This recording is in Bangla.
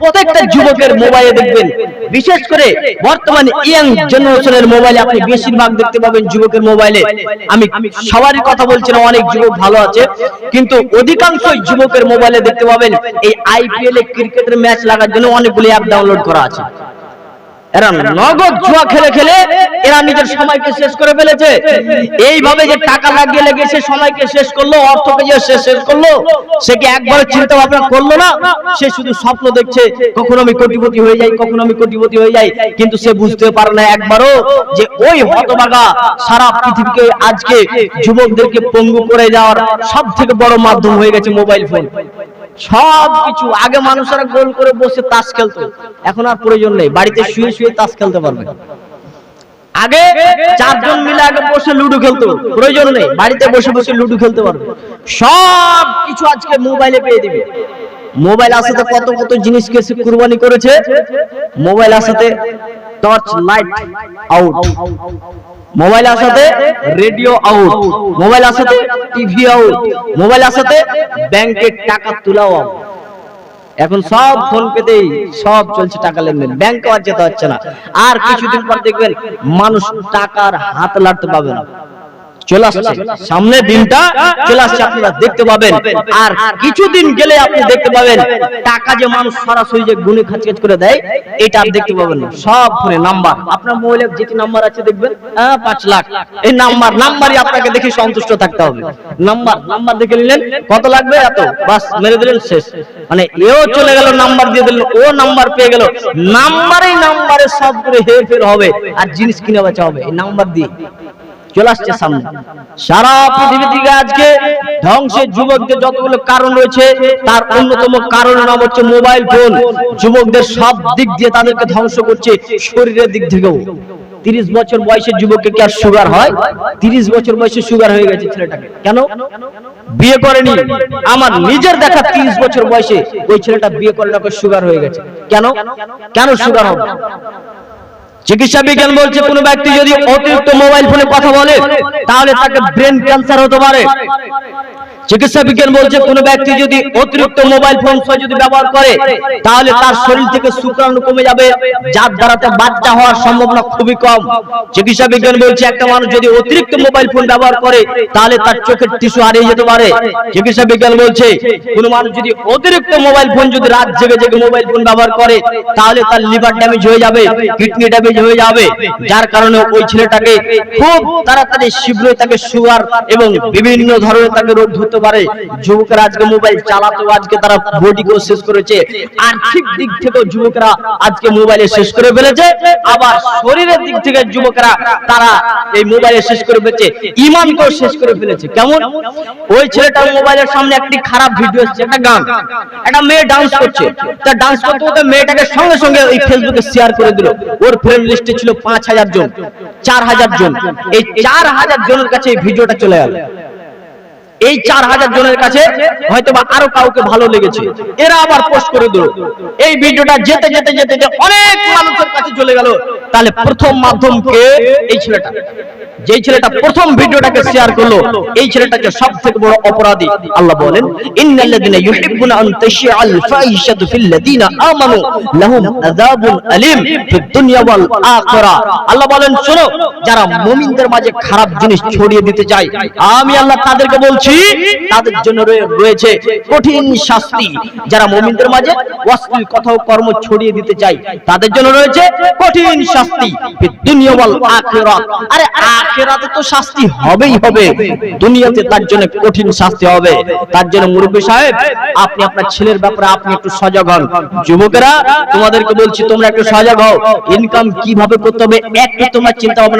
প্রত্যেকটা যুবকের মোবাইলে দেখবেন। বিশেষ করে বর্তমানে ইয়াং জেনারেশনের মোবাইলে আপনি বেশিরভাগ দেখতে পাবেন যুবকের মোবাইলে আমি সবারই কথা বলছি না, অনেক যুবক ভালো আছে। কিন্তু অধিকাংশ যুবকের মোবাইলে দেখতে পাবেন এই আইপিএল এ ক্রিকেটের ম্যাচ লাগার জন্য অনেকগুলি অ্যাপ ডাউনলোড করা আছে। এরা নগদ জুয়া খেলে খেলে এরা নিজের সময়কে শেষ করে ফেলেছে। এইভাবে যে টাকা লাগিয়ে লাগিয়ে সে সময়কে শেষ করল, অর্থকে যে সে শেষ করল, সে কি একবারও চিন্তা ভাবনা করল না? সে শুধু স্বপ্ন দেখছে, কখনো আমি কোটিপতি হয়ে যাই, কখনো আমি কোটিপতি হয়ে যাই, কিন্তু সে বুঝতে পারে না একবারও যে ওই হতভাগা সারা পৃথিবীকে আজকে যুবকদেরকে পঙ্গু করে যাওয়ার সব থেকে বড় মাধ্যম হয়ে গেছে মোবাইল ফোন। সব কিছু আগে মানুষেরা গোল করে বসে তাস খেলতো। এখন আর প্রয়োজন নেই। বাড়িতে শুয়ে শুয়ে তাস খেলতে পারবে। আগে চারজন মিলে আগে বসে লুডো খেলতো। প্রয়োজন নেই। বাড়িতে বসে বসে লুডো খেলতে পারবে। সব কিছু আজকে মোবাইলে পেয়ে দিবে। মোবাইল আসাতে কত কত জিনিসকে সে কুরবানি করেছে? মোবাইল আসাতে টর্চ লাইট আউট মোবাইল আসাতে রেডিও আউট মোবাইল আসাতে টিভি আউট মোবাইল আসাতে ব্যাংকের টাকা তোলাও out। এখন সব ফোন পেতেই সব চলছে টাকা লেনদেন। ব্যাংকে আর যেতে হচ্ছে না। আর কিছুদিন পর দেখবেন মানুষ টাকার হাত লাড়তে পাবে না। চলে আসছে। সামনে দিনটা চলে আসছে, আপনারা দেখতে পাবেন। আর কিছুদিন গেলে আপনি দেখতে পাবেন, টাকা যে মানুষ সরাসরি যে গুনে করে দেয়, এটা দেখতে পাবেন সব ফোনে নাম্বার। আপনার মোবাইলে যেটি নাম্বার আছে দেখবেন? হ্যাঁ পাঁচ লাখ। এই নাম্বার, নাম্বারই আপনাকে দেখে সন্তুষ্ট থাকতে হবে। নাম্বার নাম্বার দেখে নিলেন, কত লাগবে? এত। বাস, মেরে দিলেন, শেষ। মানে এও চলে গেল, নাম্বার দিয়ে দিলেন, ও নাম্বার পেয়ে গেল। নাম্বারেই নাম্বারে সব করে হেরফের হবে, আর জিনিস কিনে বেচা হবে। এই নাম্বার দিয়ে। চলে সামনে। সারা পৃথিবী থেকে আজকে ধ্বংসের যতগুলো কারণ রয়েছে, তার অন্যতম কারণের নাম হচ্ছে মোবাইল ফোন। যুবকদের সব দিক দিয়ে তাদেরকে ধ্বংস করছে শরীরের দিক থেকেও। তিরিশ বছর বয়সের যুবককে কি আর সুগার হয়? তিরিশ বছর বয়সে সুগার হয়ে গেছে ছেলেটাকে। কেন? বিয়ে করেনি। আমার নিজের দেখা তিরিশ বছর বয়সে ওই ছেলেটা বিয়ে করে সুগার হয়ে গেছে। কেন? কেন সুগার হবে? চিকিৎসা বিজ্ঞান বলছে, কোন ব্যক্তি যদি অতিরিক্ত মোবাইল ফোনে কথা বলে, তাহলে তাকে ব্রেন ক্যান্সার হতে পারে। চিকিৎসা বিজ্ঞান বলছে, কোন ব্যক্তি যদি অতিরিক্ত মোবাইল ফোন যদি ব্যবহার করে, তাহলে তার শরীর থেকে শুক্রাণু কমে যাবে, যার দ্বারাতে বাচ্চা হওয়ার সম্ভাবনা খুবই কম। চিকিৎসা বিজ্ঞান বলছে, একটা মানুষ যদি অতিরিক্ত মোবাইল ফোন ব্যবহার করে, তাহলে তার চোখের টিস্যু হারিয়ে যেতে পারে। চিকিৎসা বিজ্ঞান বলছে, কোন মানুষ যদি অতিরিক্ত মোবাইল ফোন যদি রাত জেগে জেগে মোবাইল ফোন ব্যবহার করে, তাহলে তার লিভার ড্যামেজ হয়ে যাবে কিডনি ড্যামেজ হয়ে যাবে। যার কারণে ওই ছেলেটাকে খুব তাড়াতাড়ি শীঘ্রই তাকে সুগার এবং বিভিন্ন ধরনের তাকে রোগ ধরতে পারে। যুবকেরা আজকে মোবাইল চালাতো, আজকে তারা বডিকেও শেষ করেছে। আর্থিক দিক থেকেও যুবকেরা আজকে মোবাইলে শেষ করে ফেলেছে। আবার শরীরের দিক থেকে যুবকেরা তারা এই মোবাইলে শেষ করে ফেলেছে। ইমানকেও শেষ করে ফেলেছে। কেমন? ওই ছেলেটার মোবাইলের সামনে একটি খারাপ ভিডিও এসেছে, একটা গান। একটা মেয়ে ডান্স করছে। তা ডান্স করতে করতে মেয়েটাকে সঙ্গে সঙ্গে এই ফেসবুকে শেয়ার করে দিল। ওর ফ্রেন্ড লিস্টে ছিল পাঁচ হাজার জন, চার হাজার জন। এই চার হাজার জনের কাছে এই ভিডিওটা চলে গেল এই চার হাজার জনের কাছে হয়তো বা আরও কাউকে ভালো লেগেছে। এরা আবার পোস্ট করে দিল। এই ভিডিওটা যেতে যেতে যেতে অনেক মানুষের কাছে চলে গেল। তাহলে প্রথম মাধ্যম কে? এই ছেলেটা। যেই ছেলেটা প্রথম ভিডিওটাকে শেয়ার করল, এই ছেলেটাকে সব থেকে বড় অপরাধী আল্লাহ বলেন, ইন্নাল্লাযিনা ইউহিব্বুনা আন তাশিআল ফাহিশাতু ফিল্লাযিনা আমানু লাহুম আযাবুন আলীম ফিদ দুনিয়া ওয়াল আখিরা। আল্লাহ বলেন, শোনো, যারা মুমিনদের মাঝে খারাপ জিনিস ছড়িয়ে দিতে চায়, আমি আল্লাহ তাদেরকে বলছি, তাদের জন্য রয়েছে কঠিন শাস্তি। যারা মুমিনদের মাঝে অশ্লীল কথা ও কর্ম ছড়িয়ে দিতে চায়, তাদের জন্য রয়েছে কঠিন শাস্তি ফিদ দুনিয়া ওয়াল আখিরা আরে আখিরাতে তো শাস্তি হবেই হবে। দুনিয়াতে তার জন্য কঠিন শাস্তি হবে। তার জন্য মুরব্বী সাহেব, আপনি আপনার ছেলের ব্যাপারে আপনি একটু সজাগ হন। যুবকেরা, তোমাদেরকে বলছি, তোমরা একটু সজাগ হও। ইনকাম কীভাবে করতে হবে, একটু তোমার চিন্তা ভাবনা